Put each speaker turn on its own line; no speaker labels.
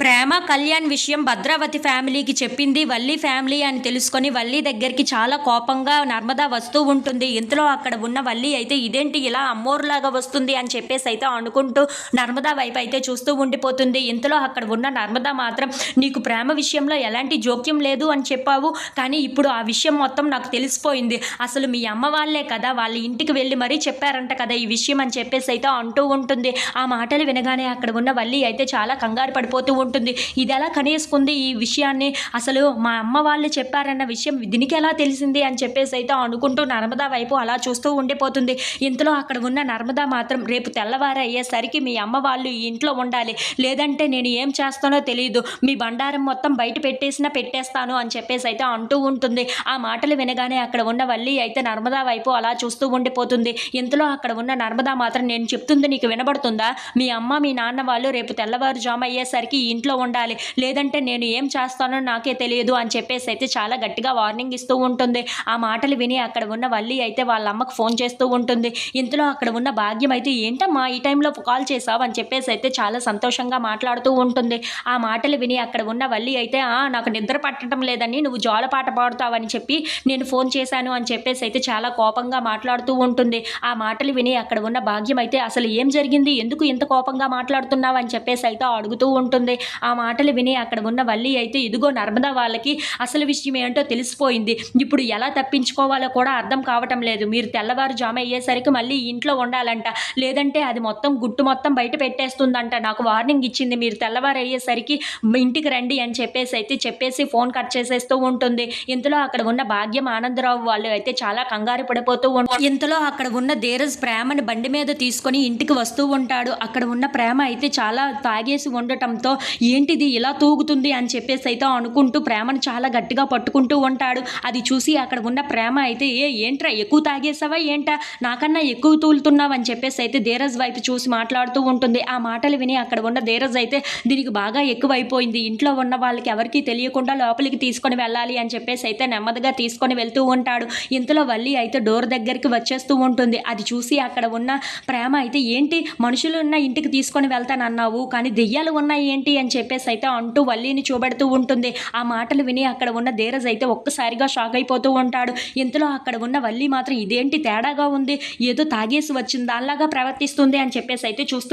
ప్రేమ కళ్యాణ్ విషయం భద్రావతి ఫ్యామిలీకి చెప్పింది. వల్లి ఫ్యామిలీ అని తెలుసుకొని వల్లి దగ్గరికి చాలా కోపంగా నర్మదా వస్తూ ఉంటుంది. ఇంతలో అక్కడ ఉన్న వల్లి అయితే ఇదేంటి ఇలా అమ్మోరులాగా వస్తుంది? అని చెప్పేసి అయితే అనుకుంటూ నర్మదా వైపు అయితే చూస్తూ ఉండిపోతుంది. ఇంతలో అక్కడ ఉన్న నర్మదా మాత్రం నీకు ప్రేమ విషయంలో ఎలాంటి జోక్యం లేదు? అని చెప్పావు. కానీ ఇప్పుడు ఆ విషయం మొత్తం నాకు తెలిసిపోయింది. అసలు మీ అమ్మ వాళ్ళే కదా వాళ్ళ ఇంటికి వెళ్ళి మరీ చెప్పారంట కదా ఈ విషయం అని చెప్పేసి అయితే అంటూ ఉంటుంది. ఆ మాటలు వినగానే అక్కడ ఉన్న వల్లి అయితే చాలా కంగారు పడిపోతూ ఉంటుంది. ఉంటుంది. ఇది ఎలా కనేసుకుంది ఈ విషయాన్ని? అసలు మా అమ్మ వాళ్ళు చెప్పారన్న విషయం దీనికి ఎలా తెలిసింది అని చెప్పేసి అయితే అనుకుంటూ నర్మదా వైపు అలా చూస్తూ ఉండిపోతుంది. ఇంతలో అక్కడ ఉన్న నర్మదా మాత్రం రేపు తెల్లవారు అయ్యేసరికి మీ అమ్మ వాళ్ళు ఈ ఇంట్లో ఉండాలి. లేదంటే నేను ఏం చేస్తానో తెలియదు మీ బండారం మొత్తం బయట పెట్టేసినా పెట్టేస్తాను అని చెప్పేసి అయితే అంటూ ఉంటుంది. ఆ మాటలు వినగానే అక్కడ ఉన్న వల్లి అయితే నర్మదా వైపు అలా చూస్తూ ఉండిపోతుంది. ఇంతలో అక్కడ ఉన్న నర్మదా మాత్రం నేను చెప్తుంది నీకు వినబడుతుందా? మీ అమ్మ మీ నాన్న వాళ్ళు రేపు తెల్లవారుజాము అయ్యేసరికి ఈ ఇంట్లో ఉండాలి. లేదంటే నేను ఏం చేస్తానో నాకే తెలియదు అని చెప్పేసి అయితే చాలా గట్టిగా వార్నింగ్ ఇస్తూ ఉంటుంది. ఆ మాటలు విని అక్కడ ఉన్న వల్లి అయితే వాళ్ళ అమ్మకు ఫోన్ చేస్తూ ఉంటుంది. ఇంతలో అక్కడ ఉన్న భాగ్యం అయితే ఏంటమ్మా ఈ టైంలో కాల్ చేసావు అని చెప్పేసి అయితే చాలా సంతోషంగా మాట్లాడుతూ ఉంటుంది. ఆ మాటలు విని అక్కడ ఉన్న వల్లి అయితే నాకు నిద్ర పట్టడం లేదని నువ్వు జోలపాట పాడుతావని చెప్పి నేను ఫోన్ చేశాను అని చెప్పేసి అయితే చాలా కోపంగా మాట్లాడుతూ ఉంటుంది. ఆ మాటలు విని అక్కడ ఉన్న భాగ్యం అయితే అసలు ఏం జరిగింది? ఎందుకు ఇంత కోపంగా మాట్లాడుతున్నావు? అని చెప్పేసి అయితే అడుగుతూ ఉంటుంది. ఆ మాటలు విని అక్కడ ఉన్న వల్లి అయితే ఇదిగో నర్మదా వాళ్ళకి అసలు విషయం ఏంటో తెలిసిపోయింది. ఇప్పుడు ఎలా తప్పించుకోవాలో కూడా అర్థం కావటం లేదు. మీరు తెల్లవారుజామ అయ్యేసరికి మళ్ళీ ఇంట్లో ఉండాలంట. లేదంటే అది మొత్తం గుట్టు మొత్తం బయట పెట్టేస్తుందంట. నాకు వార్నింగ్ ఇచ్చింది. మీరు తెల్లవారు అయ్యేసరికి ఇంటికి రండి అని చెప్పేసి అయితే చెప్పేసి ఫోన్ కట్ చేసేస్తూ ఉంటుంది. ఇంతలో అక్కడ ఉన్న భాగ్యం ఆనందరావు వాళ్ళు అయితే చాలా కంగారు పడిపోతూ ఉంటారు ఇంతలో అక్కడ ఉన్న ధీరజ్ ప్రేమని బండి మీద తీసుకొని ఇంటికి వస్తూ ఉంటాడు. అక్కడ ఉన్న ప్రేమ అయితే చాలా తాగేసి ఉండటంతో ఏంటిది ఇలా తూగుతుంది అని చెప్పేసి అయితే అనుకుంటూ ప్రేమను చాలా గట్టిగా పట్టుకుంటూ ఉంటాడు. అది చూసి అక్కడ ఉన్న ప్రేమ అయితే ఏ ఏంట్రా ఎక్కువ తాగేసావా ఏంటా? నాకన్నా ఎక్కువ తూలుతున్నావు అని చెప్పేసి అయితే ధీరజ్ వైపు చూసి మాట్లాడుతూ ఉంటుంది. ఆ మాటలు విని అక్కడ ఉన్న ధీరజ్ అయితే దీనికి బాగా ఎక్కువైపోయింది. ఇంట్లో ఉన్న వాళ్ళకి ఎవరికీ తెలియకుండా లోపలికి తీసుకొని వెళ్ళాలి అని చెప్పేసి అయితే నెమ్మదిగా తీసుకొని వెళ్తూ ఉంటాడు. ఇంతలో వల్లి అయితే డోర్ దగ్గరికి వచ్చేస్తూ ఉంటుంది. అది చూసి అక్కడ ఉన్న ప్రేమ అయితే ఏంటి? మనుషులు ఉన్న ఇంటికి తీసుకొని వెళ్తానన్నావు. కానీ దెయ్యాలు ఉన్నాయి ఏంటి? అని చెప్పేసి అయితే అంటూ వల్లిని చూపెడుతూ ఉంటుంది. ఆ మాటలు విని అక్కడ ఉన్న ధీరజ్ అయితే ఒక్కసారిగా షాక్ అయిపోతూ ఉంటాడు. ఇంతలో అక్కడ ఉన్న వల్లి మాత్రం ఇదేంటి తేడాగా ఉంది? ఏదో తాగేసి వచ్చింది. దానిలాగా ప్రవర్తిస్తుంది అని చెప్పేసి అయితే చూస్తూ